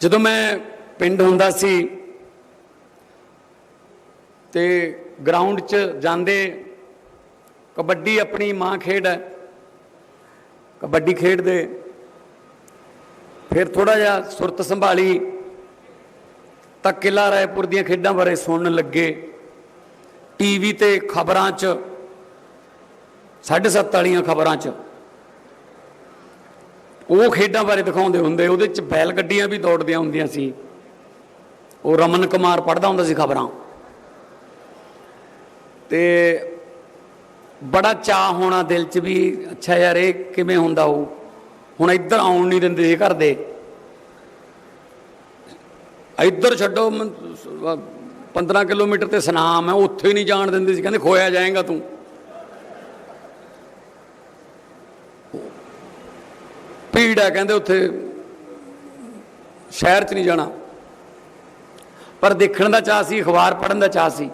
ਜਦੋਂ ਮੈਂ ਪਿੰਡ ਹੁੰਦਾ ਸੀ ਤੇ ਗਰਾਊਂਡ 'ਚ ਜਾਂਦੇ, ਕਬੱਡੀ ਆਪਣੀ ਮਾਂ ਖੇਡ ਹੈ, ਕਬੱਡੀ ਖੇਡਦੇ, ਫਿਰ ਥੋੜਾ ਜਿਹਾ ਸੁਰਤ ਸੰਭਾਲੀ, ਤਾਂ ਕਿਲਾ ਰਾਏਪੁਰ ਦੀਆਂ ਖੇਡਾਂ ਬਾਰੇ ਸੁਣਨ ਲੱਗੇ। ਟੀਵੀ ਤੇ ਖਬਰਾਂ 'ਚ 7:30 ਵਾਲੀਆਂ ਖਬਰਾਂ 'ਚ। ਉਹ ਖੇਡਾਂ ਬਾਰੇ ਦਿਖਾਉਂਦੇ ਹੁੰਦੇ, ਉਹਦੇ 'ਚ ਬੈਲ ਗੱਡੀਆਂ ਵੀ ਦੌੜਦੀਆਂ ਹੁੰਦੀਆਂ ਸੀ। ਉਹ ਰਮਨ ਕੁਮਾਰ ਪੜਦਾ ਹੁੰਦਾ ਸੀ ਖਬਰਾਂ। ਤੇ ਬੜਾ ਚਾਹ ਹੋਣਾ ਦਿਲ 'ਚ ਵੀ, ਅੱਛਾ ਯਾਰ ਇਹ ਕਿਵੇਂ ਹੁੰਦਾ ਉਹ? ਹੁਣ ਇੱਧਰ ਆਉਣ ਨਹੀਂ ਦਿੰਦੇ ਸੀ ਘਰ ਦੇ ਇੱਧਰ ਛੱਡੋ, ਮ- 15 ਕਿਲੋਮੀਟਰ ਤੇ ਸਨਾਮ ਹੈ, ਉੱਥੇ ਨਹੀਂ ਜਾਣ ਦਿੰਦੇ ਸੀ, ਕਹਿੰਦੇ ਖੋਇਆ ਜਾਏਗਾ ਤੂੰ। ਭੀੜ ਹੈ, ਕਹਿੰਦੇ ਉੱਥੇ। ਸ਼ਹਿਰ 'ਚ ਨਹੀਂ ਜਾਣਾ। ਪਰ ਦੇਖਣ ਦਾ ਚਾਹ ਸੀ, ਅਖਬਾਰ ਪੜ੍ਹਨ ਦਾ ਚਾਹ ਸੀ।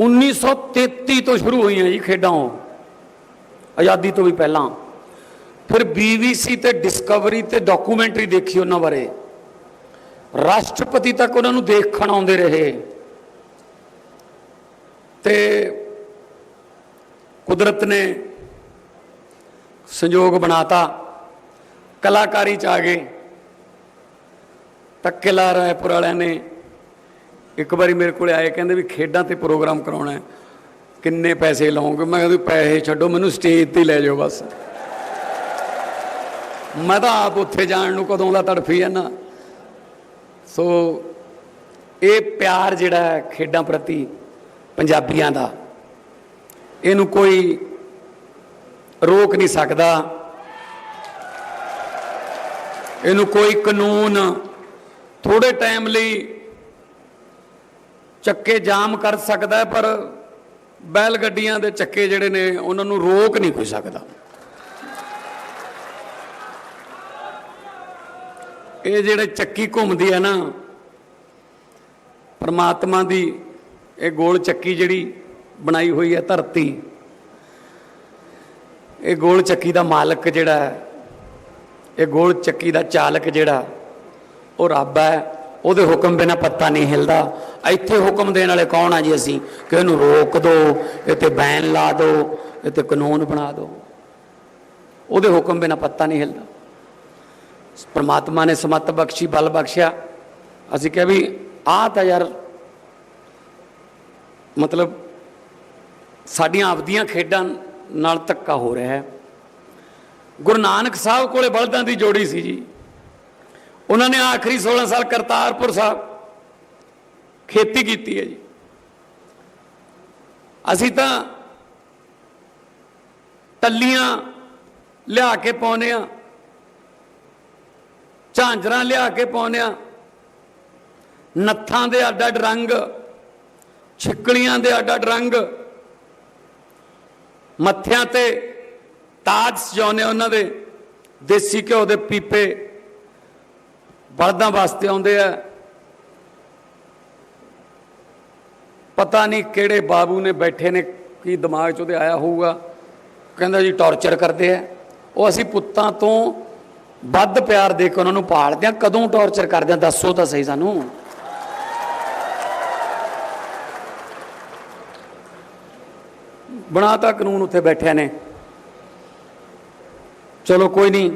1933 ਤੋਂ ਸ਼ੁਰੂ ਹੋਈਆਂ ਜੀ ਖੇਡਾਂ ਉਹ, ਆਜ਼ਾਦੀ ਤੋਂ ਵੀ ਪਹਿਲਾਂ। ਫਿਰ BBC ਤੇ ਡਿਸਕਵਰੀ ਤੇ ਡਾਕੂਮੈਂਟਰੀ ਦੇਖੀ ਉਹਨਾਂ ਬਾਰੇ। ਰਾਸ਼ਟਰਪਤੀ ਤੱਕ ਉਹਨਾਂ ਨੂੰ ਦੇਖਣ ਆਉਂਦੇ ਰਹੇ। ਤੇ ਕੁਦਰਤ ਨੇ ਸੰਯੋਗ ਬਣਾਤਾ। ਕਲਾਕਾਰੀ ਚ ਆ ਗਏ। ਤਾਂ ਕਿਲਾ ਰਾਏਪੁਰ ਵਾਲਿਆਂ ਨੇ ਇੱਕ ਵਾਰੀ ਮੇਰੇ ਕੋਲੇ ਆਏ, ਕਹਿੰਦੇ ਵੀ ਖੇਡਾਂ ਤੇ ਪ੍ਰੋਗਰਾਮ ਕਰਾਉਣਾ ਹੈ। ਕਿੰਨੇ ਪੈਸੇ ਲਾਉਂਗੇ? ਮੈਂ ਕਹਿੰਦਾ ਪੈਸੇ ਛੱਡੋ, ਮੈਨੂੰ ਸਟੇਜ ਤੇ ਲੈ ਜਾਓ ਬਸ। ਮੈਂ ਤਾਂ ਆਪ ਉੱਥੇ ਜਾਣ ਨੂੰ ਕਦੋਂ ਦਾ ਤੜਫੀ ਜਾਂਦਾ ਸੋ ਇਹ ਪਿਆਰ ਜਿਹੜਾ ਹੈ ਖੇਡਾਂ ਪ੍ਰਤੀ ਪੰਜਾਬੀਆਂ ਦਾ, ਇਹਨੂੰ ਕੋਈ ਰੋਕ ਨਹੀਂ ਸਕਦਾ। ਇਹਨੂੰ ਕੋਈ ਕਾਨੂੰਨ ਥੋੜੇ ਟਾਈਮ ਲਈ ਚੱਕੇ ਜਾਮ ਕਰ ਸਕਦਾ ਪਰ ਬੈਲ ਗੱਡੀਆਂ ਦੇ ਚੱਕੇ ਜਿਹੜੇ ਨੇ, ਉਹਨਾਂ ਨੂੰ ਰੋਕ ਨਹੀਂ ਕੋਈ ਸਕਦਾ। ਇਹ ਜਿਹੜੇ ਚੱਕੀ ਘੁੰਮਦੀ ਹੈ ਨਾ, ਪਰਮਾਤਮਾ ਦੀ ਇਹ ਗੋਲ ਚੱਕੀ ਜਿਹੜੀ ਬਣਾਈ ਹੋਈ ਹੈ ਧਰਤੀ ਇਹ ਗੋਲ ਚੱਕੀ ਦਾ ਮਾਲਕ ਜਿਹੜਾ ਇਹ ਗੋਲ ਚੱਕੀ ਦਾ ਚਾਲਕ ਜਿਹੜਾ, ਉਹ ਰੱਬ ਹੈ, ਉਹਦੇ ਹੁਕਮ ਬਿਨਾ ਪੱਤਾ ਨਹੀਂ ਹਿਲਦਾ। ਇੱਥੇ ਹੁਕਮ ਦੇਣ ਵਾਲੇ ਕੌਣ ਆ ਜੀ ਅਸੀਂ? ਕਿ ਇਹਨੂੰ ਰੋਕ ਦਿਓ ਇੱਥੇ ਬੈਨ ਲਾ ਦਿਓ ਇੱਥੇ ਕਾਨੂੰਨ ਬਣਾ ਦਿਓ ਉਹਦੇ ਹੁਕਮ ਬਿਨਾ ਪੱਤਾ ਨਹੀਂ ਹਿਲਦਾ। ਪ੍ਰਮਾਤਮਾ ਨੇ ਸਮਤ ਬਖਸ਼ੀ, ਬਲ ਬਖਸ਼ਿਆ। ਅਸੀਂ ਕਿਹਾ ਵੀ ਆਹ ਤਾਂ ਯਾਰ ਮਤਲਬ ਸਾਡੀਆਂ ਆਪਦੀਆਂ ਖੇਡਾਂ ਨਾਲ ਧੱਕਾ ਹੋ ਰਿਹਾ ਹੈ। ਗੁਰੂ ਨਾਨਕ ਸਾਹਿਬ ਕੋਲੇ ਬਲਦਾਂ ਦੀ ਜੋੜੀ ਸੀ ਜੀ। ਉਹਨਾਂ ਨੇ ਆਖਰੀ 16 ਸਾਲ ਕਰਤਾਰਪੁਰ ਸਾਹਿਬ ਖੇਤੀ ਕੀਤੀ ਹੈ ਜੀ। ਅਸੀਂ ਤਾਂ ਟੱਲੀਆਂ ਲਿਆ ਕੇ ਪਾਉਨੇ ਆ ਝਾਂਜਰਾਂ ਲਿਆ ਕੇ ਪਾਉਨੇ ਆ ਨੱਥਾਂ ਦੇ ਅੱਡ ਅੱਡ ਰੰਗ, ਛਿੱਕਲੀਆਂ ਦੇ ਅੱਡ ਅੱਡ ਰੰਗ ਮੱਥਿਆਂ ਤੇ ਤਾਜ ਸਜਾਉਨੇ ਉਹਨਾਂ ਦੇ, ਦੇਸੀ ਘਿਓ ਦੇ ਪੀਪੇ ਬਲਦਾਂ ਵਾਸਤੇ ਆਉਂਦੇ ਆ। ਪਤਾ ਨਹੀਂ ਕਿਹੜੇ ਬਾਬੂ ਨੇ ਬੈਠੇ ਨੇ, ਕੀ ਦਿਮਾਗ 'ਚ ਉਹਦੇ ਆਇਆ ਹੋਊਗਾ। ਕਹਿੰਦਾ ਜੀ ਟੌਰਚਰ ਕਰਦੇ ਆ। ਉਹ ਅਸੀਂ ਪੁੱਤਾਂ ਤੋਂ ਵੱਧ ਪਿਆਰ ਦੇ ਕੇ ਉਹਨਾਂ ਨੂੰ ਪਾਲਦੇ ਆ। ਕਦੋਂ ਟੌਰਚਰ ਕਰਦੇ ਆ? ਦੱਸੋ ਤਾਂ ਸਹੀ ਸਾਨੂੰ। ਬਣਾਤਾ ਕਾਨੂੰਨ ਉੱਥੇ ਬੈਠਿਆਂ ਨੇ। ਚਲੋ ਕੋਈ ਨਹੀਂ।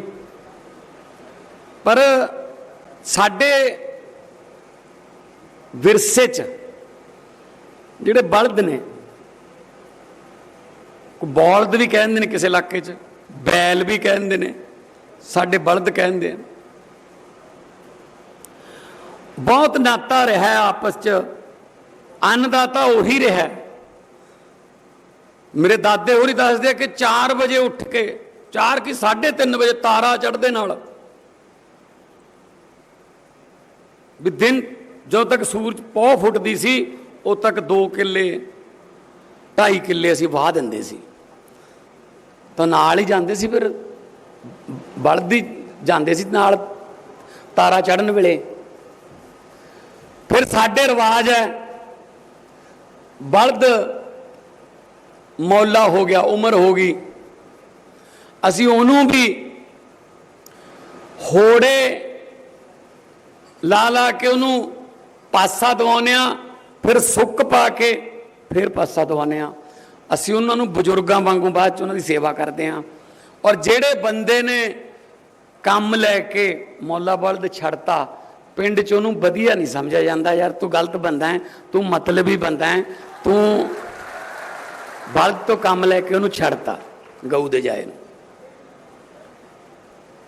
ਪਰ ਸਾਡੇ ਵਿਰਸੇ 'ਚ ਜਿਹੜੇ ਬਲਦ ਨੇ ਕੋ ਬੌਲਦ ਵੀ ਕਹਿੰਦੇ ਨੇ ਕਿਸੇ ਇਲਾਕੇ 'ਚ, ਬੈਲ ਵੀ ਕਹਿੰਦੇ ਨੇ, ਸਾਡੇ ਬਲਦ ਕਹਿੰਦੇ ਆ। ਬਹੁਤ ਨਾਤਾ ਰਿਹਾ ਆਪਸ 'ਚ ਅੰਨਦਾਤਾ ਉਹੀ ਰਿਹਾ। ਮੇਰੇ ਦਾਦੇ ਹੋਰੀ ਦੱਸਦੇ ਆ ਕਿ 4 ਵਜੇ ਉੱਠ ਕੇ 4 ਕੀ 3:30 ਵਜੇ ਤਾਰਾ ਚੜ੍ਹਦੇ ਨਾਲ ਵੀ ਦਿਨ ਜਦੋਂ ਤੱਕ ਸੂਰਜ ਪੌ ਫੁੱਟਦੀ ਸੀ, ਉਦੋਂ ਤੱਕ 2 ਕਿੱਲੇ 2.5 ਕਿੱਲੇ ਅਸੀਂ ਵਾਹ ਦਿੰਦੇ ਸੀ। ਤਾਂ ਨਾਲ ਹੀ ਜਾਂਦੇ ਸੀ ਫਿਰ, ਬਲਦੀ ਜਾਂਦੇ ਸੀ ਨਾਲ ਤਾਰਾ ਚੜਨ ਵੇਲੇ। ਫਿਰ ਸਾਡੇ ਰਿਵਾਜ ਹੈ, ਬਲਦ ਮੌਲਾ ਹੋ ਗਿਆ, ਉਮਰ ਹੋ ਗਈ। ਅਸੀਂ ਉਹਨੂੰ ਵੀ ਹੋੜੇ ਲਾ ਲਾ ਕੇ ਉਹਨੂੰ ਪਾਸਾ ਦਵਾਉਂਦੇ ਆ ਫਿਰ ਸੁੱਕ ਪਾ ਕੇ ਫਿਰ ਪਾਸਾ ਦਵਾਉਂਦੇ ਆ ਅਸੀਂ ਉਹਨਾਂ ਨੂੰ ਬਜ਼ੁਰਗਾਂ ਵਾਂਗੂ ਬਾਅਦ ਚ ਉਹਨਾਂ ਦੀ ਸੇਵਾ ਕਰਦੇ ਆ ਔਰ ਜਿਹੜੇ ਬੰਦੇ ਨੇ ਕੰਮ ਲੈ ਕੇ ਮੌਲਾ ਬਲਦ ਛੱਡਤਾ, ਪਿੰਡ ਚ ਉਹਨੂੰ ਵਧੀਆ ਨਹੀਂ ਸਮਝਿਆ ਜਾਂਦਾ, ਯਾਰ ਤੂੰ ਗਲਤ ਬੰਦਾ ਹੈ, ਤੂੰ ਮਤਲਬੀ ਬੰਦਾ ਹੈ, ਤੂੰ ਬਲਦ ਤੋਂ ਕੰਮ ਲੈ ਕੇ ਉਹਨੂੰ ਛੱਡਤਾ, ਗਊ ਦੇ ਜਾਏ ਨੂੰ।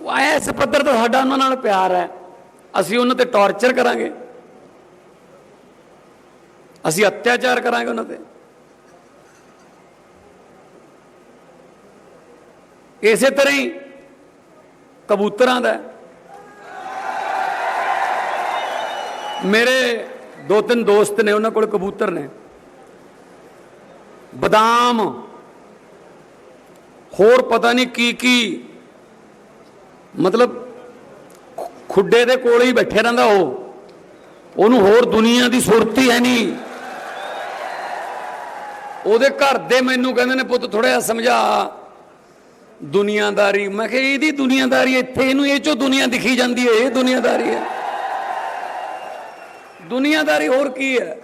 ਉਹ ਆਇਆ ਇਸ ਪੱਧਰ ਤੋਂ ਸਾਡਾ ਉਹਨਾਂ ਨਾਲ ਪਿਆਰ ਹੈ। ਅਸੀਂ ਉਹਨਾਂ ਤੇ ਟੌਰਚਰ ਕਰਾਂਗੇ। ਅਸੀਂ ਅਤਿਆਚਾਰ ਕਰਾਂਗੇ ਉਹਨਾਂ ਤੇ। ਇਸੇ ਤਰ੍ਹਾਂ ਹੀ ਕਬੂਤਰਾਂ ਦਾ। ਮੇਰੇ ਦੋ ਤਿੰਨ ਦੋਸਤ ਨੇ, ਉਹਨਾਂ ਕੋਲ ਕਬੂਤਰ ਨੇ। ਬਦਾਮ, ਹੋਰ ਪਤਾ ਨਹੀਂ ਕੀ ਕੀ, ਮਤਲਬ ਖੁੱਡੇ ਦੇ ਕੋਲ ਹੀ ਬੈਠੇ ਰਹਿੰਦਾ ਉਹ। ਉਹਨੂੰ ਹੋਰ ਦੁਨੀਆ ਦੀ ਸੁਰਤੀ ਹੈ ਨਹੀਂ। ਉਹਦੇ ਘਰ ਦੇ ਮੈਨੂੰ ਕਹਿੰਦੇ ਨੇ, ਪੁੱਤ ਥੋੜਾ ਜਿਹਾ ਸਮਝਾ। ਦੁਨੀਆਦਾਰੀ। ਮੈਂ ਕਿਹਾ, ਇਹਦੀ ਦੁਨੀਆਦਾਰੀ ਇੱਥੇ, ਇਹਨੂੰ ਇਹ ਚੋਂ ਦੁਨੀਆ ਦਿਖੀ ਜਾਂਦੀ ਹੈ, ਇਹ ਦੁਨੀਆਦਾਰੀ ਹੈ। ਦੁਨੀਆਦਾਰੀ ਹੋਰ ਕੀ ਹੈ?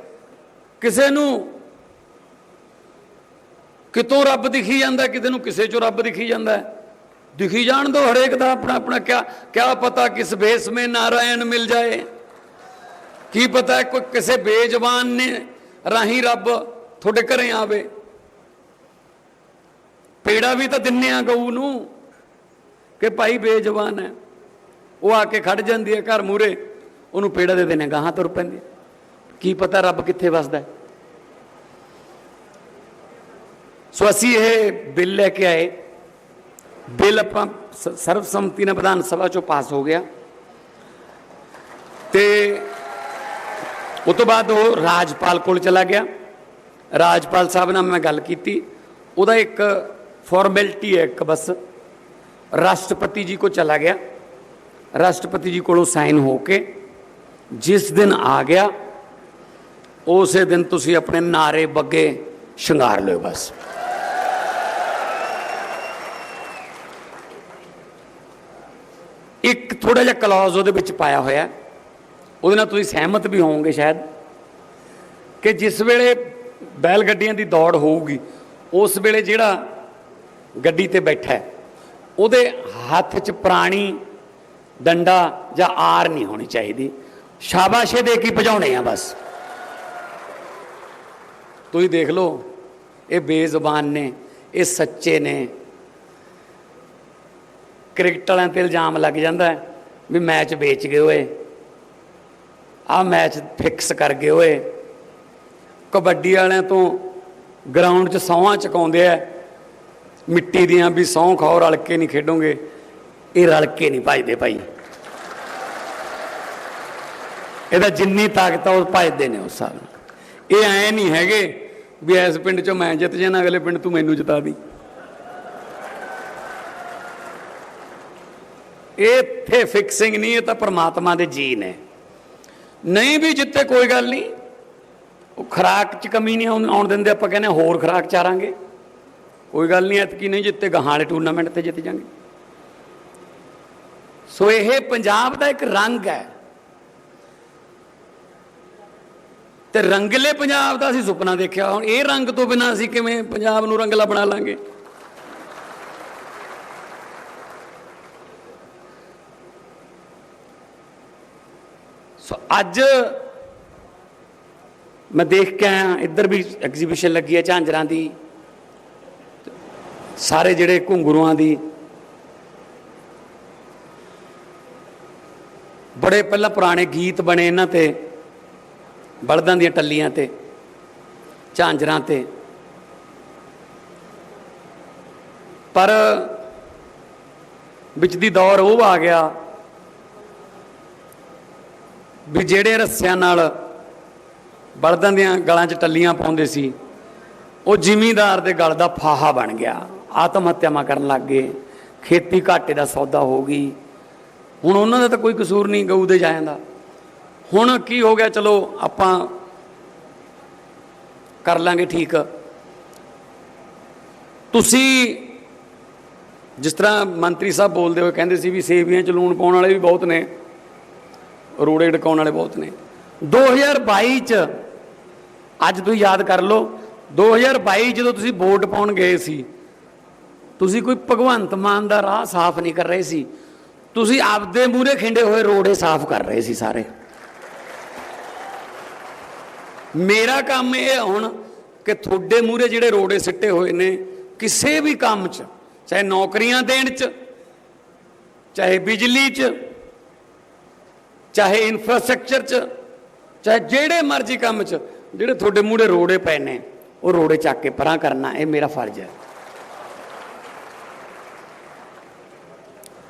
ਕਿਸੇ ਨੂੰ ਕਿਤੋਂ ਰੱਬ ਦਿਖੀ ਜਾਂਦਾ, ਕਿਤੇ ਨੂੰ ਕਿਸੇ ਚੋਂ ਰੱਬ ਦਿਖੀ ਜਾਂਦਾ। ਦਿਖੀ ਜਾਣ ਦੋ ਹਰੇਕ ਦਾ ਆਪਣਾ ਆਪਣਾ, ਕਿਆ ਕਿਆ ਪਤਾ ਕਿਸ ਭੇਸ में ਨਾਰਾਇਣ ਮਿਲ ਜਾਏ। ਕੀ ਪਤਾ ਕੋਈ ਕਿਸੇ ਬੇਜ਼ਬਾਨ ਨੇ ਰਾਹੀਂ ਰੱਬ ਤੁਹਾਡੇ ਘਰੇ ਆਵੇ। ਪੇੜਾ ਵੀ ਤਾਂ ਦਿੰਨੇ ਆ ਗਊ ਨੂੰ ਕਿ ਭਾਈ ਬੇਜ਼ਬਾਨ ਹੈ। ਉਹ ਆ ਕੇ ਖੜ ਜਾਂਦੀ ਹੈ ਘਰ ਮੂਰੇ ਉਹਨੂੰ ਪੇੜਾ ਦੇ ਦੇਣੇ ਗਾਹਾਂ ਤੁਰ ਪੈਂਦੀ। ਕੀ ਪਤਾ ਰੱਬ ਕਿੱਥੇ ਵਸਦਾ ਹੈ। ਸੋ ਅਸੀਂ ਇਹ ਬਿੱਲ ਲੈ ਕੇ ਆਏ। ਬਿੱਲ ਆਪਾਂ ਸ- ਸਰਬਸੰਮਤੀ ਨਾਲ ਵਿਧਾਨ ਸਭਾ ਚੋਂ ਪਾਸ ਹੋ ਗਿਆ। ਤੇ ਉਸ ਤੋਂ ਬਾਅਦ ਉਹ ਰਾਜਪਾਲ ਕੋਲ ਚਲਾ ਗਿਆ। ਰਾਜਪਾਲ ਸਾਹਿਬ ਨਾਲ ਮੈਂ ਗੱਲ ਕੀਤੀ। ਉਹਦਾ ਇੱਕ ਫਾਰਮੈਲਿਟੀ ਹੈ ਇੱਕ ਬਸ। ਰਾਸ਼ਟਰਪਤੀ ਜੀ ਕੋ ਚਲਾ ਗਿਆ। ਰਾਸ਼ਟਰਪਤੀ ਜੀ ਕੋਲੋਂ ਸਾਈਨ ਹੋ ਕੇ ਜਿਸ ਦਿਨ ਆ ਗਿਆ, ਉਸੇ ਦਿਨ ਤੁਸੀਂ ਆਪਣੇ ਨਾਰੇ ਬੱਗੇ ਸ਼ਿੰਗਾਰ ਲਿਓ ਬਸ। ਇੱਕ ਥੋੜਾ ਜਿਹਾ ਕਲੌਜ਼ ਉਹਦੇ ਵਿੱਚ ਪਾਇਆ ਹੋਇਆ ਉਹਦੇ ਨਾਲ ਤੁਸੀਂ ਸਹਿਮਤ ਵੀ ਹੋਵੋਗੇ ਸ਼ਾਇਦ ਕਿ ਜਿਸ ਵੇਲੇ ਬੈਲ ਗੱਡੀਆਂ ਦੀ ਦੌੜ ਹੋਊਗੀ, ਉਸ ਵੇਲੇ ਜਿਹੜਾ ਗੱਡੀ ਤੇ ਬੈਠਾ ਉਹਦੇ ਹੱਥ 'ਚ ਪ੍ਰਾਣੀ ਡੰਡਾ ਜਾਂ ਆਰ ਨਹੀਂ ਹੋਣੀ ਚਾਹੀਦੀ। ਸ਼ਾਬਾਸ਼ੇ ਦੇ ਕੇ ਭਜਾਉਣੇ ਆ ਬਸ। ਤੁਸੀਂ ਦੇਖ ਲਓ, ਇਹ ਬੇਜ਼ੁਬਾਨ ਨੇ, ਇਹ ਸੱਚੇ ਨੇ ਕ੍ਰਿਕਟ ਵਾਲਿਆਂ ਤੇ ਇਲਜ਼ਾਮ ਲੱਗ ਜਾਂਦਾ ਹੈ ਵੀ ਮੈਚ ਵੇਚ ਗਏ ਓਏ ਆ ਮੈਚ ਫਿਕਸ ਕਰ ਗਏ ਓਏ ਕਬੱਡੀ ਵਾਲਿਆਂ ਤੋਂ ਗਰਾਊਂਡ 'ਚ ਸੌਹਾਂ ਚਕਾਉਂਦੇ ਆ। ਮਿੱਟੀ ਦੀਆਂ ਵੀ ਸੌਂ ਖਾਓ, ਰਲ ਕੇ ਨਹੀਂ ਖੇਡੋਗੇ। ਇਹ ਰਲ ਕੇ ਨਹੀਂ ਭਜਦੇ ਭਾਈ। ਇਹਦਾ ਜਿੰਨੀ ਤਾਕਤ ਆ, ਉਹ ਭਜਦੇ ਨੇ ਉਸ ਹਿਸਾਬ ਨਾਲ। ਇਹ ਐ ਨਹੀਂ ਹੈਗੇ ਵੀ ਇਸ ਪਿੰਡ 'ਚੋਂ ਮੈਂ ਜਿੱਤ ਜਾਣਾ, ਅਗਲੇ ਪਿੰਡ ਤੂੰ ਮੈਨੂੰ ਜਿਤਾ ਦੀ। ਇੱਥੇ ਫਿਕਸਿੰਗ ਨਹੀਂ, ਇਹ ਤਾਂ ਪਰਮਾਤਮਾ ਦੇ ਜੀ ਨੇ ਨਹੀਂ ਵੀ ਜਿੱਤੇ ਕੋਈ ਗੱਲ ਨਹੀਂ। ਉਹ ਖਰਾਕ 'ਚ ਕਮੀ ਨਹੀਂ ਆਉਣ ਆਉਣ ਦਿੰਦੇ, ਆਪਾਂ ਕਹਿੰਦੇ ਹੋਰ ਖਰਾਕ ਚਾਰਾਂਗੇ। ਕੋਈ ਗੱਲ ਨਹੀਂ, ਐਤਕੀ ਨਹੀਂ ਜਿੱਤੇ ਗਾਹਾਂ ਵਾਲੇ ਟੂਰਨਾਮੈਂਟ ਤੇ ਜਿੱਤ ਜਾਾਂਗੇ। ਸੋ ਇਹ ਪੰਜਾਬ ਦਾ ਇੱਕ ਰੰਗ ਹੈ। ਤੇ ਰੰਗਲੇ ਪੰਜਾਬ ਦਾ ਅਸੀਂ ਸੁਪਨਾ ਦੇਖਿਆ। ਹੁਣ ਇਹ ਰੰਗ ਤੋਂ ਬਿਨਾਂ ਅਸੀਂ ਕਿਵੇਂ ਪੰਜਾਬ ਨੂੰ ਰੰਗਲਾ ਬਣਾ ਲਾਂਗੇ? ਅੱਜ ਮੈਂ ਦੇਖ ਕੇ ਆਇਆ, ਇੱਧਰ ਵੀ ਐਗਜ਼ੀਬਿਸ਼ਨ ਲੱਗੀ ਹੈ ਝਾਂਜਰਾਂ ਦੀ। ਸਾਰੇ ਜਿਹੜੇ ਘੁੰਗਰੂਆਂ ਦੀ। ਬੜੇ ਪਹਿਲਾਂ ਪੁਰਾਣੇ ਗੀਤ ਬਣੇ ਇਹਨਾਂ ਤੇ, ਬਲਦਾਂ ਦੀਆਂ ਟੱਲੀਆਂ ਤੇ, ਝਾਂਜਰਾਂ ਤੇ। ਪਰ ਵਿੱਚ ਦੀ ਦੌਰ ਉਹ ਆ ਗਿਆ ਵੀ ਜਿਹੜੇ ਰੱਸਿਆਂ ਨਾਲ ਬਲਦਾਂ ਦੀਆਂ ਗਲਾਂ 'ਚ ਟੱਲੀਆਂ ਪਾਉਂਦੇ ਸੀ, ਉਹ ਜ਼ਿਮੀਂਦਾਰ ਦੇ ਗਲ ਦਾ ਫਾਹਾ ਬਣ ਗਿਆ। ਆਤਮ ਹੱਤਿਆਵਾਂ ਕਰਨ ਲੱਗ ਗਏ। ਖੇਤੀ ਘਾਟੇ ਦਾ ਸੌਦਾ ਹੋ ਗਈ। ਹੁਣ ਉਹਨਾਂ ਦਾ ਤਾਂ ਕੋਈ ਕਸੂਰ ਨਹੀਂ ਗਊ ਦੇ ਜਾਇਆਂ ਦਾ। ਹੁਣ ਕੀ ਹੋ ਗਿਆ? ਚਲੋ ਆਪਾਂ ਕਰ ਲਾਂਗੇ ਠੀਕ। ਤੁਸੀਂ ਜਿਸ ਤਰ੍ਹਾਂ ਮੰਤਰੀ ਸਾਹਿਬ ਬੋਲਦੇ ਹੋਏ ਕਹਿੰਦੇ ਸੀ ਵੀ ਸੇਵੀਆਂ ਚ ਲੂਣ ਪਾਉਣ ਵਾਲੇ ਵੀ ਬਹੁਤ ਨੇ। ਰੋੜੇ ਡਕਾਉਣ ਵਾਲੇ ਬਹੁਤ ਨੇ। 2022 ਚ, ਅੱਜ ਤੁਸੀਂ ਯਾਦ ਕਰ ਲਓ 2022 ਜਦੋਂ ਤੁਸੀਂ ਵੋਟ ਪਾਉਣ ਗਏ ਸੀ, ਤੁਸੀਂ ਕੋਈ ਭਗਵੰਤ ਮਾਨ ਦਾ ਰਾਹ ਸਾਫ਼ ਨਹੀਂ ਕਰ ਰਹੇ ਸੀ। ਤੁਸੀਂ ਆਪਦੇ ਮੂਹਰੇ ਖਿੰਡੇ ਹੋਏ ਰੋੜੇ ਸਾਫ਼ ਕਰ ਰਹੇ ਸੀ ਸਾਰੇ। ਮੇਰਾ ਕੰਮ ਇਹ ਹੈ ਹੁਣ ਕਿ ਤੁਹਾਡੇ ਮੂਹਰੇ ਜਿਹੜੇ ਰੋੜੇ ਸਿੱਟੇ ਹੋਏ ਨੇ, ਕਿਸੇ ਵੀ ਕੰਮ 'ਚ, ਚਾਹੇ ਨੌਕਰੀਆਂ ਦੇਣ 'ਚ, ਚਾਹੇ ਬਿਜਲੀ 'ਚ ਚਾਹੇ ਇਨਫਰਾਸਟ੍ਰਕਚਰ 'ਚ, ਚਾਹੇ ਜਿਹੜੇ ਮਰਜ਼ੀ ਕੰਮ 'ਚ, ਜਿਹੜੇ ਤੁਹਾਡੇ ਮੂਹਰੇ ਰੋੜੇ ਪਏ ਨੇ, ਉਹ ਰੋੜੇ ਚੱਕ ਕੇ ਪਰਾਂ ਕਰਨਾ, ਇਹ ਮੇਰਾ ਫਰਜ਼ ਹੈ।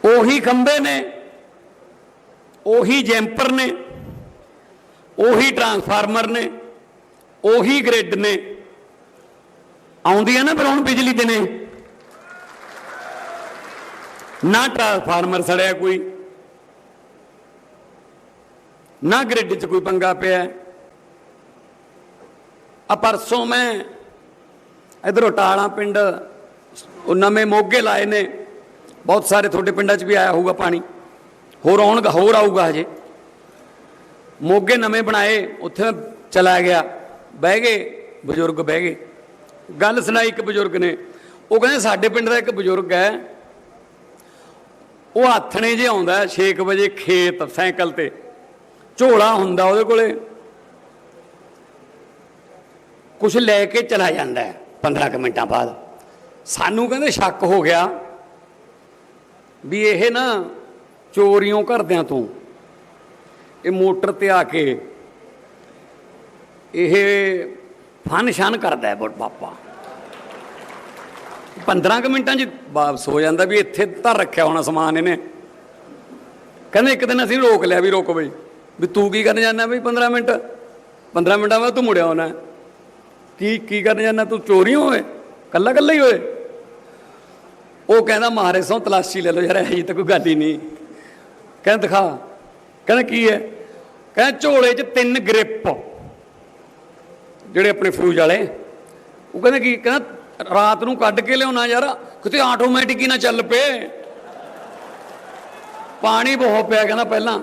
ਉਹੀ ਖੰਬੇ ਨੇ, ਉਹੀ ਜੈਂਪਰ ਨੇ, ਉਹੀ ਟਰਾਂਸਫਾਰਮਰ ਨੇ, ਉਹੀ ਗ੍ਰਿਡ ਨੇ। ਆਉਂਦੀਆਂ ਨਾ ਫਿਰ ਹੁਣ ਬਿਜਲੀ ਦੇ ਨੇ। ਨਾ ਟਰਾਂਸਫਾਰਮਰ ਸੜਿਆ ਕੋਈ। ਨਾ ਗ੍ਰਿਡ 'ਚ ਕੋਈ ਪੰਗਾ ਪਿਆ ਆ ਪਰਸੋਂ ਮੈਂ ਇਧਰੋਂ ਟਾਲਾ ਪਿੰਡ, ਉਹ ਨਵੇਂ ਮੋਗੇ ਲਾਏ ਨੇ। ਬਹੁਤ ਸਾਰੇ ਤੁਹਾਡੇ ਪਿੰਡਾਂ 'ਚ ਵੀ ਆਇਆ ਹੋਊਗਾ ਪਾਣੀ। ਹੋਰ ਆਉਣਗਾ, ਹੋਰ ਆਊਗਾ ਹਜੇ। ਮੋਗੇ ਨਵੇਂ ਬਣਾਏ, ਉੱਥੇ ਚਲਾ ਗਿਆ। ਬਹਿ ਗਏ, ਬਜ਼ੁਰਗ ਬਹਿ ਗਏ। ਗੱਲ ਸੁਣਾਈ ਇੱਕ ਬਜ਼ੁਰਗ ਨੇ। ਉਹ ਕਹਿੰਦੇ ਸਾਡੇ ਪਿੰਡ ਦਾ ਇੱਕ ਬਜ਼ੁਰਗ ਹੈ। ਉਹ ਆਥਣੇ ਜੇ ਆਉਂਦਾ 6 ਵਜੇ ਖੇਤ, ਸਾਈਕਲ ਤੇ। ਝੋਲਾ ਹੁੰਦਾ ਉਹਦੇ ਕੋਲੇ। ਕੁਝ ਲੈ ਕੇ ਚਲਾ ਜਾਂਦਾ ਹੈ 15 ਕੁ ਮਿੰਟਾਂ ਬਾਅਦ। ਸਾਨੂੰ ਕਹਿੰਦੇ ਸ਼ੱਕ ਹੋ ਗਿਆ ਵੀ ਇਹ ਨਾ ਚੋਰੀਆਂ ਕਰਦਿਆਂ ਤੋਂ। ਇਹ ਮੋਟਰ ਤੇ ਆ ਕੇ ਇਹ ਫਨ ਸ਼ਨ ਕਰਦਾ ਹੈ ਬੜ 15 ਕੁ ਮਿੰਟਾਂ 'ਚ ਵਾਪਸ ਹੋ ਜਾਂਦਾ ਵੀ ਇੱਥੇ ਧਰ ਰੱਖਿਆ ਹੋਣਾ ਸਮਾਨ ਇਹਨੇ। ਕਹਿੰਦੇ ਇੱਕ ਦਿਨ ਅਸੀਂ ਰੋਕ ਲਿਆ ਵੀ ਰੋਕ ਬਈ। ਵੀ ਤੂੰ ਕੀ ਕਰਨ ਜਾਂਦਾ ਬਈ 15 ਮਿੰਟ? 15 ਮਿੰਟਾਂ ਬਾਅਦ ਤੂੰ ਮੁੜਿਆ ਹੋਣਾ ਕੀ ਕੀ ਕਰਨ ਜਾਂਦਾ? ਤੂੰ ਚੋਰੀ ਹੋਏ? ਕੱਲਾ ਕੱਲਾ ਹੀ ਹੋਏ? ਉਹ ਕਹਿੰਦਾ, ਮਹਾਰਾਜ ਸੋਂ ਤਲਾਸ਼ੀ ਲੈ ਲਓ ਯਾਰ, ਇਹ ਤਾਂ ਕੋਈ ਗੱਲ ਹੀ ਨਹੀਂ। ਕਹਿੰਦਾ, ਦਿਖਾ। ਕਹਿੰਦਾ, ਕੀ ਹੈ? ਕਹਿੰਦਾ, ਝੋਲੇ 'ਚ ਤਿੰਨ ਗ੍ਰਿਪ। ਜਿਹੜੇ ਆਪਣੇ ਫਿਊਜ਼ ਵਾਲੇ। ਉਹ ਕਹਿੰਦਾ, ਕੀ? ਕਹਿੰਦਾ, ਰਾਤ ਨੂੰ ਕੱਢ ਕੇ ਲਿਆਉਣਾ ਯਾਰ, ਕਿਤੇ ਆਟੋਮੈਟਿਕ ਹੀ ਨਾ ਚੱਲ ਪਏ। ਪਾਣੀ ਬਹੁਤ ਪਿਆ, ਕਹਿੰਦਾ, ਪਹਿਲਾਂ।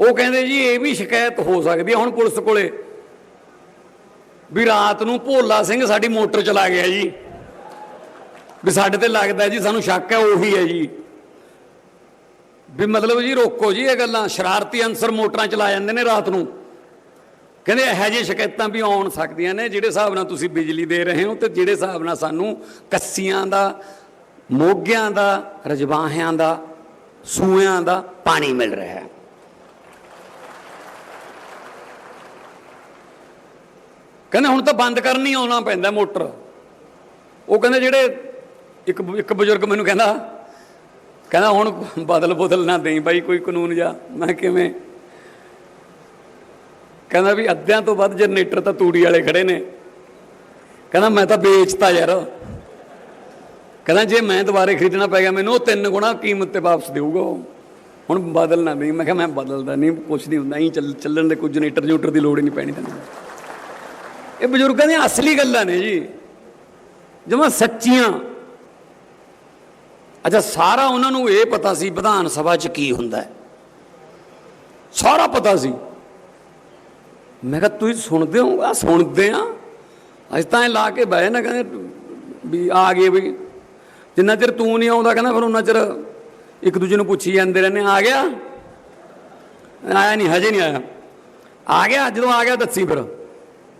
ਉਹ ਕਹਿੰਦੇ ਜੀ, ਇਹ ਵੀ ਸ਼ਿਕਾਇਤ ਹੋ ਸਕਦੀ ਹੈ ਹੁਣ ਪੁਲਿਸ ਕੋਲੇ। ਵੀ ਰਾਤ ਨੂੰ ਭੋਲਾ ਸਿੰਘ ਸਾਡੀ ਮੋਟਰ ਚਲਾ ਗਿਆ ਜੀ। ਵੀ ਸਾਡੇ ਤੇ ਲੱਗਦਾ ਜੀ, ਸਾਨੂੰ ਸ਼ੱਕ ਹੈ, ਉਹੀ ਹੈ ਜੀ। ਵੀ ਮਤਲਬ ਜੀ, ਰੋਕੋ ਜੀ ਇਹ ਗੱਲਾਂ। ਸ਼ਰਾਰਤੀ ਅਨਸਰ ਮੋਟਰਾਂ ਚਲਾ ਜਾਂਦੇ ਨੇ ਰਾਤ ਨੂੰ। ਕਹਿੰਦੇ ਇਹੋ ਜਿਹੀ ਸ਼ਿਕਾਇਤਾਂ ਵੀ ਆਉਣ ਸਕਦੀਆਂ ਨੇ, ਜਿਹੜੇ ਹਿਸਾਬ ਨਾਲ ਤੁਸੀਂ ਬਿਜਲੀ ਦੇ ਰਹੇ ਹੋ ਤੇ ਜਿਹੜੇ ਹਿਸਾਬ ਨਾਲ ਸਾਨੂੰ ਕੱਸੀਆਂ ਦਾ, ਮੋਗਿਆਂ ਦਾ, ਰਜਵਾਹਿਆਂ ਦਾ ਸੂਇਆਂ ਦਾ ਪਾਣੀ ਮਿਲ ਰਿਹਾ ਹੈ। ਕਹਿੰਦੇ ਹੁਣ ਤਾਂ ਬੰਦ ਕਰਨੀ ਆਉਣਾ ਪੈਂਦਾ ਮੋਟਰ। ਉਹ ਕਹਿੰਦੇ ਜਿਹੜੇ ਇੱਕ ਇੱਕ ਬਜ਼ੁਰਗ ਮੈਨੂੰ ਕਹਿੰਦਾ ਕਹਿੰਦਾ ਹੁਣ ਬਦਲ ਬਦਲ ਨਾ ਦੇਈ ਬਾਈ ਕੋਈ ਕਾਨੂੰਨ ਜਾ। ਮੈਂ ਕਿਵੇਂ? ਕਹਿੰਦਾ ਵੀ ਅੱਧਿਆਂ ਤੋਂ ਵੱਧ ਜਨਰੇਟਰ ਤਾਂ ਤੂੜੀ ਵਾਲੇ ਖੜੇ ਨੇ। ਕਹਿੰਦਾ ਮੈਂ ਤਾਂ ਵੇਚਤਾ ਯਾਰ। ਕਹਿੰਦਾ ਜੇ ਮੈਂ ਦੁਬਾਰੇ ਖਰੀਦਣਾ ਪੈ ਗਿਆ, ਮੈਨੂੰ ਉਹ ਤਿੰਨ ਗੁਣਾ ਕੀਮਤ ਤੇ ਵਾਪਸ ਦੇਊਗਾ ਉਹ। ਹੁਣ ਬਦਲ ਨਾ ਦੇਈ। ਮੈਂ ਕਿਹਾ ਮੈਂ ਬਦਲਦਾ ਨਹੀਂ, ਕੁਛ ਨਹੀਂ ਹੁੰਦਾ। ਹੀ ਚੱਲ, ਚੱਲਣ ਦੇ ਕੋਈ ਜਨਰੇਟਰ ਜੂਟਰ ਦੀ ਲੋੜ ਹੀ ਨਹੀਂ ਪੈਣੀ ਤੈਨੂੰ। ਇਹ ਬਜ਼ੁਰਗਾਂ ਦੀਆਂ ਅਸਲੀ ਗੱਲਾਂ ਨੇ ਜੀ। ਜਮਾ ਸੱਚੀਆਂ। ਅੱਛਾ, ਸਾਰਾ ਉਹਨਾਂ ਨੂੰ ਇਹ ਪਤਾ ਸੀ ਵਿਧਾਨ ਸਭਾ 'ਚ ਕੀ ਹੁੰਦਾ ਹੈ। ਸਾਰਾ ਪਤਾ ਸੀ। ਮੈਂ ਕਿਹਾ, ਤੁਸੀਂ ਸੁਣਦੇ ਹੋ? ਆ ਸੁਣਦੇ ਆ ਅੱਜ ਤਾਂ ਇਹ ਲਾ ਕੇ ਬਹਿ ਨਾ ਕਹਿੰਦੇ ਵੀ ਆ ਗਏ ਵੀ ਜਿੰਨਾ ਚਿਰ ਤੂੰ ਨਹੀਂ ਆਉਂਦਾ, ਕਹਿੰਦਾ ਫਿਰ ਉਹਨਾਂ ਚਿਰ ਇੱਕ ਦੂਜੇ ਨੂੰ ਪੁੱਛੀ ਜਾਂਦੇ ਰਹਿੰਦੇ ਆ ਗਿਆ? ਆਇਆ ਨਹੀਂ, ਹਜੇ ਨਹੀਂ ਆਇਆ। ਆ ਗਿਆ, ਜਦੋਂ ਆ ਗਿਆ ਦੱਸੀ ਫਿਰ।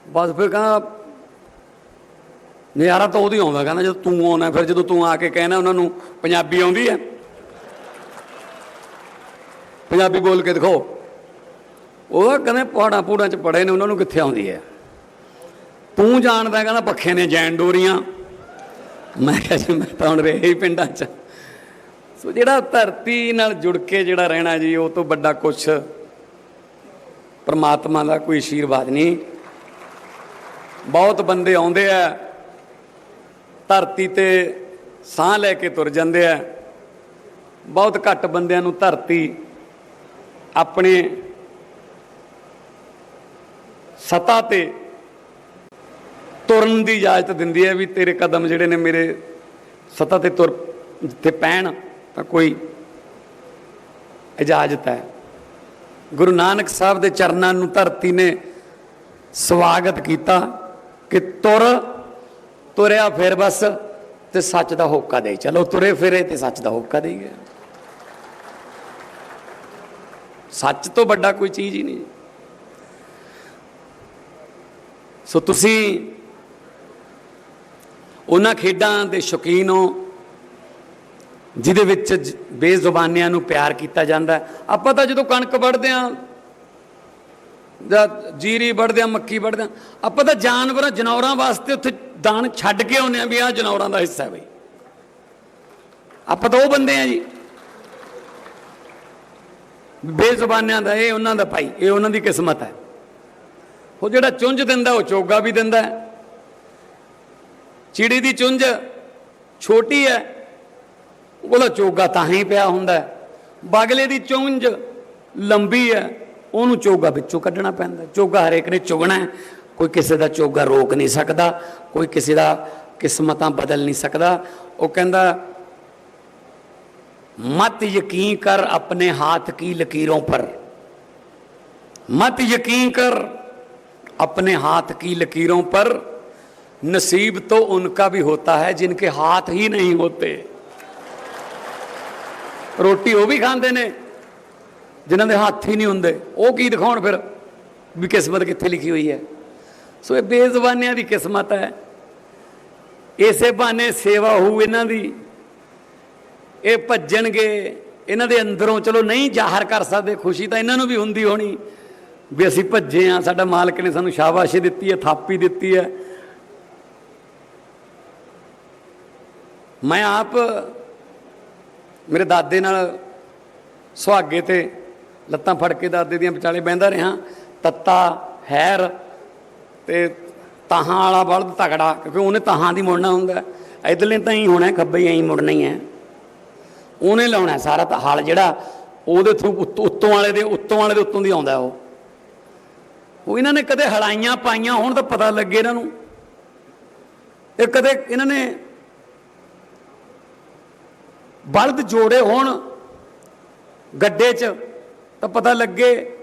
ਬਸ ਫਿਰ ਕਹਿੰਦਾ, ਨਜ਼ਾਰਾ ਤਾਂ ਉਹਦੀ ਆਉਂਦਾ, ਕਹਿੰਦਾ ਜਦੋਂ ਤੂੰ ਆਉਣਾ, ਫਿਰ ਜਦੋਂ ਤੂੰ ਆ ਕੇ ਕਹਿਣਾ ਉਹਨਾਂ ਨੂੰ, ਪੰਜਾਬੀ ਆਉਂਦੀ ਹੈ। ਪੰਜਾਬੀ ਬੋਲ ਕੇ ਦਿਖਾਓ। ਉਹ ਕਹਿੰਦੇ ਪਹਾੜਾਂ ਪੂੜਾਂ ਚ ਪੜੇ ਨੇ, ਉਹਨਾਂ ਨੂੰ ਕਿੱਥੇ ਆਉਂਦੀ ਹੈ? ਤੂੰ ਜਾਣਦਾ, ਕਹਿੰਦਾ ਪੱਖੇ ਨੇ ਜੈਨ ਡੋਰੀਆਂ। ਮੈਂ ਕਿਹਾ ਜੀ, ਮੈਂ ਤਾਂ ਹੁਣ ਰਹੇ ਹੀ ਪਿੰਡਾਂ 'ਚ। ਸੋ ਜਿਹੜਾ ਧਰਤੀ ਨਾਲ ਜੁੜ ਕੇ ਜਿਹੜਾ ਰਹਿਣਾ ਜੀ, ਉਹ ਤੋਂ ਵੱਡਾ ਕੁਛ ਪਰਮਾਤਮਾ ਦਾ ਕੋਈ ਆਸ਼ੀਰਵਾਦ ਨਹੀਂ। ਬਹੁਤ ਬੰਦੇ ਆਉਂਦੇ ਆ, ਧਰਤੀ ਤੇ ਸਾਹ ਲੈ ਕੇ ਤੁਰ ਜਾਂਦੇ ਆ। ਬਹੁਤ ਘੱਟ ਬੰਦਿਆਂ ਨੂੰ ਧਰਤੀ ਆਪਣੇ ਸਤਾ ਤੇ ਤੁਰਨ ਦੀ ਇਜਾਜ਼ਤ ਦਿੰਦੀ ਹੈ ਵੀ ਤੇਰੇ ਕਦਮ ਜਿਹੜੇ ਨੇ ਮੇਰੇ ਸਤਾ ਤੇ ਤੁਰ ਜਿੱਥੇ ਪੈਣ ਤਾਂ ਕੋਈ ਇਜਾਜ਼ਤ ਹੈ। ਗੁਰੂ ਨਾਨਕ ਸਾਹਿਬ ਦੇ ਚਰਨਾਂ ਨੂੰ ਧਰਤੀ ਨੇ ਸਵਾਗਤ ਕੀਤਾ। ਕਿ ਤੁਰ, ਤੁਰਿਆ ਫਿਰ ਬਸ ਤੇ ਸੱਚ ਦਾ ਹੋਕਾ ਦੇ ਚਲੋ ਤੁਰੇ ਫਿਰੇ ਤੇ ਸੱਚ ਦਾ ਹੋਕਾ ਦੇ ਗਿਆ ਸੱਚ ਤੋਂ ਵੱਡਾ ਕੋਈ ਚੀਜ਼ ਹੀ ਨਹੀਂ। ਸੋ ਤੁਸੀਂ ਉਹਨਾਂ ਖੇਡਾਂ ਦੇ ਸ਼ੌਕੀਨ ਹੋ, ਜਿਹਦੇ ਵਿੱਚ ਜ- ਬੇਜ਼ੁਬਾਨਿਆਂ ਨੂੰ ਪਿਆਰ ਕੀਤਾ ਜਾਂਦਾ। ਆਪਾਂ ਤਾਂ ਜਦੋਂ ਕਣਕ ਵੱਢਦੇ ਆਂ ਜੀਰੀ ਵੱਢਦੇ ਆਂ, ਮੱਕੀ ਵੜਦੇ ਆਂ। ਆਪਾਂ ਤਾਂ ਜਾਨਵਰਾਂ, ਜਨੌਰਾਂ ਵਾਸਤੇ ਉੱਥੇ ਦਾਨ ਛੱਡ ਕੇ ਆਉਂਦੇ ਆਂ ਵੀ ਆਹ ਜਨੌਰਾਂ ਦਾ ਹਿੱਸਾ ਹੈ ਬਈ। ਆਪਾਂ ਤਾਂ ਉਹ ਬੰਦੇ ਆ ਜੀ। ਬੇਜ਼ੁਬਾਨਿਆਂ ਦਾ, ਇਹ ਉਹਨਾਂ ਦਾ ਭਾਈ, ਇਹ ਉਹਨਾਂ ਦੀ ਕਿਸਮਤ ਹੈ। ਉਹ ਜਿਹੜਾ ਚੁੰਝ ਦਿੰਦਾ, ਉਹ ਚੋਗਾ ਵੀ ਦਿੰਦਾ ਹੈ। ਚਿੜੀ ਦੀ ਚੁੰਝ ਛੋਟੀ ਹੈ, ਉਹਦਾ ਚੋਗਾ ਤਾਂ ਹੀ ਪਿਆ ਹੁੰਦਾ ਹੈ। ਬਗਲੇ ਦੀ ਚੁੰਝ ਲੰਬੀ ਹੈ ਉਹਨੂੰ ਚੋਗਾ ਵਿੱਚੋਂ ਕੱਢਣਾ ਪੈਂਦਾ ਚੋਗਾ ਹਰੇਕ ਨੇ ਚੁਗਣਾ ਹੈ। ਕੋਈ ਕਿਸੇ ਦਾ ਚੋਗਾ ਰੋਕ ਨਹੀਂ ਸਕਦਾ ਕੋਈ ਕਿਸੇ ਦਾ ਕਿਸਮਤਾਂ ਬਦਲ ਨਹੀਂ ਸਕਦਾ ਉਹ ਕਹਿੰਦਾ मत यकीन कर अपने हाथ की लकीरों पर मत यकीन कर अपने हाथ की लकीरों पर नसीब तो उनका भी होता है जिनके हाथ ही नहीं होते ਰੋਟੀ ਉਹ ਵੀ ਖਾਂਦੇ ਨੇ ਜਿਨ੍ਹਾਂ ਦੇ ਹੱਥ ਹੀ ਨਹੀਂ ਹੁੰਦੇ। ਉਹ ਕੀ ਦਿਖਾਉਣ ਫਿਰ ਵੀ ਕਿਸਮਤ ਕਿੱਥੇ ਲਿਖੀ ਹੋਈ ਹੈ? ਸੋ ਇਹ ਬੇਜ਼ਬਾਨਿਆਂ ਦੀ ਕਿਸਮਤ ਹੈ। ਇਸੇ ਬਹਾਨੇ ਸੇਵਾ ਹੋਊ ਇਹਨਾਂ ਦੀ। ਇਹ ਭੱਜਣਗੇ, ਇਹਨਾਂ ਦੇ ਅੰਦਰੋਂ ਚਲੋ ਨਹੀਂ ਜ਼ਾਹਰ ਕਰ ਸਕਦੇ ਖੁਸ਼ੀ ਤਾਂ ਇਹਨਾਂ ਨੂੰ ਵੀ ਹੁੰਦੀ ਹੋਣੀ ਵੀ ਅਸੀਂ ਭੱਜੇ ਆ ਸਾਡਾ ਮਾਲਕ ਨੇ ਸਾਨੂੰ ਸ਼ਾਬਾਸ਼ੀ ਦਿੱਤੀ ਹੈ, ਥਾਪੀ ਦਿੱਤੀ ਹੈ। ਮੈਂ ਆਪ ਮੇਰੇ ਦਾਦੇ ਨਾਲ ਸੁਹਾਗੇ ਤੇ ਲੱਤਾਂ ਫੜ ਕੇ ਦਾਦੇ ਦੀਆਂ ਵਿਚਾਲੇ ਬਹਿੰਦਾ ਰਿਹਾ। ਤੱਤਾ, ਹੈਰ ਤੇ ਤਾਹਾਂ ਵਾਲਾ ਬਲਦ ਤਗੜਾ ਕਿਉਂਕਿ ਉਹਨੇ ਤਾਹਾਂ ਦੀ ਮੁੜਨਾ ਹੁੰਦਾ। ਇਧਰਲੇ ਤਾਂ ਹੀ ਹੋਣਾ, ਖੱਬੇ ਹੀ ਮੁੜਨਾ ਹੀ ਹੈ। ਉਹਨੇ ਲਾਉਣਾ ਸਾਰਾ ਤਾਂ ਹਾਲ ਜਿਹੜਾ ਉਹਦੇ ਥਰੂ ਉੱਤੋਂ ਵਾਲੇ ਦੇ, ਉੱਤੋਂ ਵਾਲੇ ਦੇ ਉੱਤੋਂ ਦੀ ਆਉਂਦਾ ਉਹ। ਉਹ ਇਹਨਾਂ ਨੇ ਕਦੇ ਹਲਾਈਆਂ ਪਾਈਆਂ, ਹੋਣ ਤਾਂ ਪਤਾ ਲੱਗੇ ਇਹਨਾਂ ਨੂੰ। ਇਹ ਕਦੇ ਇਹਨਾਂ ਨੇ ਬਲਦ ਜੋੜੇ ਹੋਣ, ਗੱਡੇ 'ਚ ਤਾਂ ਪਤਾ ਲੱਗੇ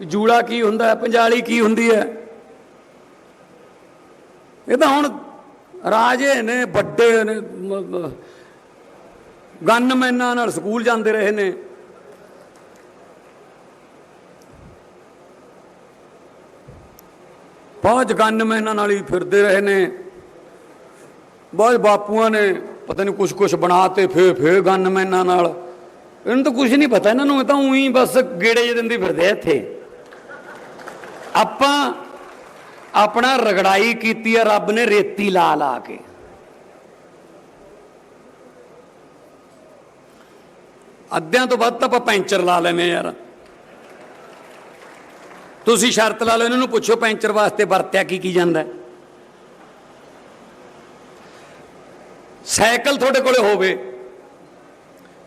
ਜੂੜਾ ਕੀ ਹੁੰਦਾ ਹੈ, ਪੰਜਾਲੀ ਕੀ ਹੁੰਦੀ ਹੈ। ਇਹ ਤਾਂ ਹੁਣ ਰਾਜੇ ਨੇ, ਵੱਡੇ ਨੇ, ਮ- ਗਨਮੈਨਾਂ ਨਾਲ ਸਕੂਲ ਜਾਂਦੇ ਰਹੇ ਨੇ। ਬਹੁਤ ਗਨਮੈਨਾਂ ਨਾਲ ਹੀ ਫਿਰਦੇ ਰਹੇ ਨੇ। ਬਹੁਤ ਬਾਪੂਆਂ ਨੇ ਪਤਾ ਨਹੀਂ ਕੁਛ ਕੁਛ ਬਣਾਤੇ ਫੇਰ ਫੇਰ ਗਨਮੈਨਾਂ ਨਾਲ। ਇਹਨਾਂ ਤਾਂ ਕੁਝ ਨਹੀਂ ਪਤਾ, ਇਹਨਾਂ ਨੂੰ ਤਾਂ ਉਹੀ ਬਸ ਗੇੜੇ ਜਿਹੇ ਦਿੰਦੇ ਫਿਰਦੇ ਆ ਇੱਥੇ। ਆਪਾਂ ਆਪਣਾ ਰਗੜਾਈ ਕੀਤੀ ਆ, ਰੱਬ ਨੇ ਰੇਤੀ ਲਾ ਲਾ ਕੇ। ਅੱਧਿਆਂ ਤੋਂ ਵੱਧ ਤਾਂ ਆਪਾਂ ਪੈਂਚਰ ਲਾ ਲੈਨੇ ਯਾਰ। ਤੁਸੀਂ ਸ਼ਰਤ ਲਾ ਲਓ, ਇਹਨਾਂ ਨੂੰ ਪੁੱਛੋ ਪੈਂਚਰ ਵਾਸਤੇ ਵਰਤਿਆ ਕੀ ਕੀ ਜਾਂਦਾ। ਸਾਈਕਲ ਤੁਹਾਡੇ ਕੋਲੇ ਹੋਵੇ।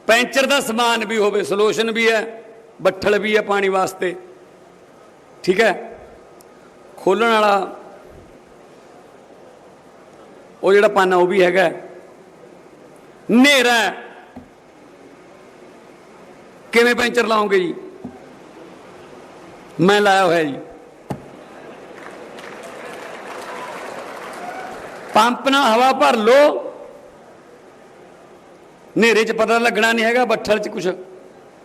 ਪੈਂਚਰ ਦਾ ਸਮਾਨ ਵੀ ਹੋਵੇ, ਸੋਲੂਸ਼ਨ ਵੀ ਹੈ, ਬੱਠਲ ਵੀ ਹੈ ਪਾਣੀ ਵਾਸਤੇ। ਠੀਕ ਹੈ? ਖੋਲਣ ਵਾਲਾ ਉਹ ਜਿਹੜਾ ਪਾਨਾ ਉਹ ਵੀ ਹੈਗਾ ਹਨੇਰਾ ਕਿਵੇਂ ਪੈਂਚਰ ਲਾਉਂਗੇ ਜੀ? ਮੈਂ ਲਾਇਆ ਹੋਇਆ ਜੀ। ਪੰਪ ਨਾਲ ਹਵਾ ਭਰ ਲੋ ਹਨੇਰੇ 'ਚ ਪਤਾ ਲੱਗਣਾ ਨਹੀਂ ਹੈਗਾ, ਬੱਠਲ 'ਚ ਕੁਛ।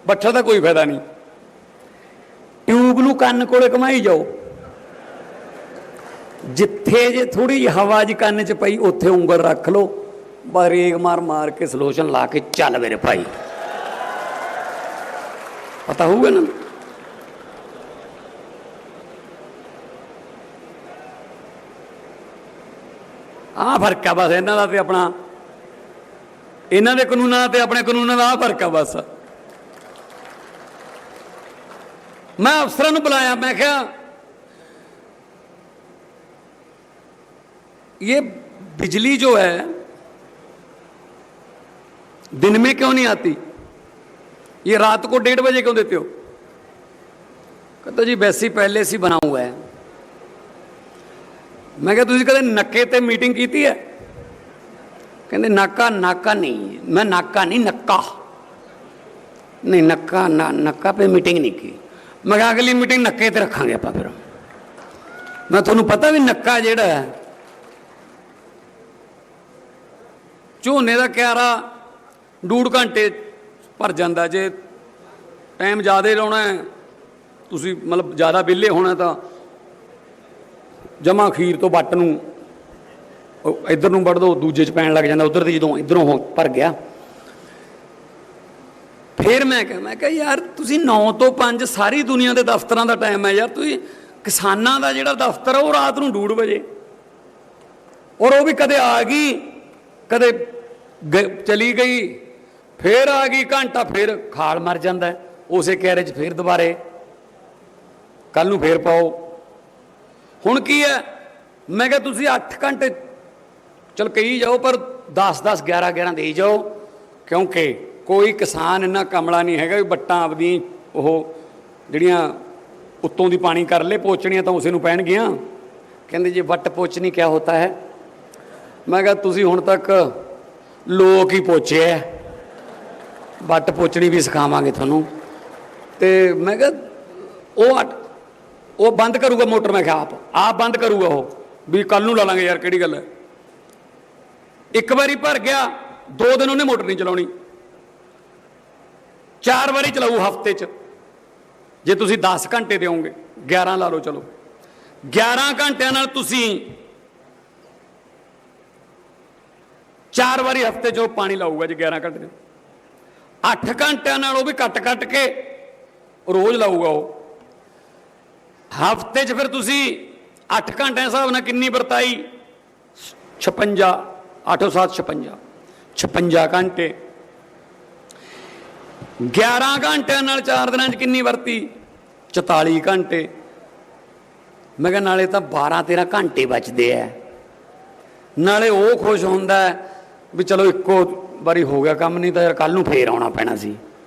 ਬੱਠਲ ਦਾ ਕੋਈ ਫਾਇਦਾ ਨਹੀਂ। ਟਿਊਬ ਨੂੰ ਕੰਨ ਕੋਲੇ ਘਮਾਈ ਜਾਓ। ਜਿੱਥੇ ਜੇ ਥੋੜੀ ਜਿਹੀ ਹਵਾ ਜੀ ਕੰਨ 'ਚ ਪਈ, ਉੱਥੇ ਉਂਗਲ ਰੱਖ ਲਓ। ਬਰੇਕ ਮਾਰ ਮਾਰ ਕੇ ਸਲੋਸ਼ਨ ਲਾ ਕੇ ਚੱਲ ਮੇਰੇ ਭਾਈ। ਪਤਾ ਹੋਊਗਾ ਨਾ? ਆਹ ਫ਼ਰਕ ਆ ਬਸ, ਇਹਨਾਂ ਦਾ ਤੇ ਆਪਣਾ ਇਹਨਾਂ ਦੇ ਕਾਨੂੰਨਾਂ ਦਾ ਤੇ ਆਪਣੇ ਕਾਨੂੰਨਾਂ ਦਾ ਆਹ ਫਰਕ ਆ ਬਸ ਮੈਂ ਅਫਸਰਾਂ ਨੂੰ ਬੁਲਾਇਆ ਮੈਂ ਕਿਹਾ ये बिजली जो है दिन में क्यों नहीं आती ये रात को डेढ़ बजे क्यों देते हो कहता जी वैसे ही पहले से ही बना हुआ है ਮੈਂ ਕਿਹਾ ਤੁਸੀਂ ਕਦੇ ਨੱਕੇ ਤੇ ਮੀਟਿੰਗ ਕੀਤੀ ਹੈ ਕਹਿੰਦੇ, ਨਾਕਾ ਨਾਕਾ ਨਹੀਂ ਮੈਂ ਨਾਕਾ ਨਹੀਂ, ਨੱਕਾ। ਨਹੀਂ, ਨੱਕਾ, ਨਾ, ਨੱਕਾ ਤੇ ਮੀਟਿੰਗ ਨਹੀਂ ਕੀ ਮੈਂ ਕਿਹਾ, ਅਗਲੀ ਮੀਟਿੰਗ ਨੱਕੇ ਤੇ ਰੱਖਾਂਗੇ ਆਪਾਂ ਫਿਰ। ਮੈਂ ਤੁਹਾਨੂੰ ਪਤਾ ਵੀ ਨੱਕਾ ਜਿਹੜਾ ਹੈ, ਝੋਨੇ ਦਾ ਕਿਆਰਾ ਡੂੜ ਘੰਟੇ ਭਰ ਜਾਂਦਾ। ਜੇ ਟਾਈਮ ਜ਼ਿਆਦਾ ਲਾਉਣਾ ਤੁਸੀਂ ਮਤਲਬ ਜ਼ਿਆਦਾ ਬਿੱਲੇ ਹੋਣਾ ਤਾਂ ਜਮਾ ਖੀਰ ਤੋਂ ਵੱਟ ਨੂੰ ਇੱਧਰ ਨੂੰ ਵੜ ਦੋ, ਦੂਜੇ ਚ ਪੈਣ ਲੱਗ ਜਾਂਦਾ, ਉਧਰ ਦੀ ਜਦੋਂ ਇਧਰੋਂ ਹੋ ਭਰ ਗਿਆ। ਫਿਰ ਮੈਂ ਕਿਹਾ ਮੈਂ ਕਿਹਾ, ਯਾਰ, ਤੁਸੀਂ 9 ਤੋਂ 5 ਸਾਰੀ ਦੁਨੀਆ ਦੇ ਦਫ਼ਤਰਾਂ ਦਾ ਟਾਈਮ ਹੈ ਯਾਰ, ਤੁਸੀਂ ਕਿਸਾਨਾਂ ਦਾ ਜਿਹੜਾ ਦਫ਼ਤਰ ਹੈ ਉਹ ਰਾਤ ਨੂੰ 2:30 ਵਜੇ। ਔਰ ਉਹ ਵੀ ਕਦੇ ਆ ਗਈ, ਕਦੇ ਗ- ਚਲੀ ਗਈ, ਫੇਰ ਆ ਗਈ, ਘੰਟਾ ਫੇਰ ਖਾਲ ਮਰ ਜਾਂਦਾ ਉਸੇ ਕੈਰੇ 'ਚ ਫੇਰ ਦੁਬਾਰੇ। ਕੱਲ ਨੂੰ ਫੇਰ ਪਾਓ। ਹੁਣ ਕੀ ਹੈ? ਮੈਂ ਕਿਹਾ, ਤੁਸੀਂ 8 ਘੰਟੇ ਚਲ ਕਹੀ ਜਾਓ, ਪਰ 10 10 11 11 ਦੇਈ ਜਾਓ, ਕਿਉਂਕਿ ਕੋਈ ਕਿਸਾਨ ਇੰਨਾ ਕਮਲਾ ਨਹੀਂ ਹੈਗਾ ਵੀ ਬੱਟਾਂ ਆਪਦੀ ਉਹ ਜਿਹੜੀਆਂ ਉੱਤੋਂ ਦੀ ਪਾਣੀ ਕਰ ਲੇ ਪੋਚਣੀਆਂ ਤਾਂ ਉਸੇ ਨੂੰ ਪੈਣਗੀਆਂ ਕਹਿੰਦੇ ਜੀ ਵੱਟ ਪੋਚਣੀ ਕਿਆ ਹੁੰਦਾ ਹੈ? ਮੈਂ ਕਿਹਾ, ਤੁਸੀਂ ਹੁਣ ਤੱਕ ਲੋਕ ਹੀ ਪੋਚੇ ਐ। ਵੱਟ ਪੋਚਣੀ ਵੀ ਸਿਖਾਵਾਂਗੇ ਤੁਹਾਨੂੰ। ਤੇ ਮੈਂ ਕਿਹਾ, ਉਹ ਅੱਟ- ਉਹ ਬੰਦ ਕਰੂਗਾ ਮੋਟਰ, ਮੈਂ ਕਿਹਾ ਆਪ। ਆਪ ਬੰਦ ਕਰੂਗਾ ਉਹ, ਵੀ ਕੱਲ ਨੂੰ ਲਾ ਲਾਂਗੇ ਯਾਰ, ਕਿਹੜੀ ਗੱਲ ਹੈ ਇੱਕ ਵਾਰੀ ਭਰ ਗਿਆ, ਦੋ ਦਿਨ ਉਹਨੇ ਮੋਟਰ ਨਹੀਂ ਚਲਾਉਣੀ। ਚਾਰ ਵਾਰੀ ਚਲਾਊ ਹਫ਼ਤੇ 'ਚ। ਜੇ ਤੁਸੀਂ 10 ਘੰਟੇ ਦਿਓਗੇ 11 ਲਾ ਲਓ ਚਲੋ। 11 ਘੰਟਿਆਂ ਨਾਲ ਤੁਸੀਂ ਚਾਰ ਵਾਰੀ ਹਫ਼ਤੇ 'ਚ ਉਹ ਪਾਣੀ ਲਾਊਗਾ ਜੇ 11 ਘੰਟੇ ਦੇ 8 ਘੰਟਿਆਂ ਨਾਲ ਉਹ ਵੀ ਕੱਟ ਕੱਟ ਕੇ ਰੋਜ਼ ਲਾਊਗਾ ਉਹ। ਹਫ਼ਤੇ 'ਚ ਫਿਰ ਤੁਸੀਂ 8 ਘੰਟਿਆਂ ਹਿਸਾਬ ਨਾਲ ਕਿੰਨੀ ਵਰਤਾਈ? 56 8 7 56 56 ਘੰਟੇ 11 ਘੰਟਿਆਂ ਨਾਲ 4 ਦਿਨਾਂ 'ਚ ਕਿੰਨੀ ਵਰਤੀ 44 ਘੰਟੇ ਮੈਂ ਕਿਹਾ ਨਾਲੇ ਤਾਂ 12 13 ਘੰਟੇ ਬਚਦੇ ਐ ਨਾਲੇ ਉਹ ਖੁਸ਼ ਹੁੰਦਾ ਵੀ ਚਲੋ ਇੱਕੋ ਵਾਰੀ ਹੋ ਗਿਆ ਕੰਮ ਨਹੀਂ ਤਾਂ ਯਾਰ ਕੱਲ ਨੂੰ ਫੇਰ ਆਉਣਾ ਪੈਣਾ ਸੀ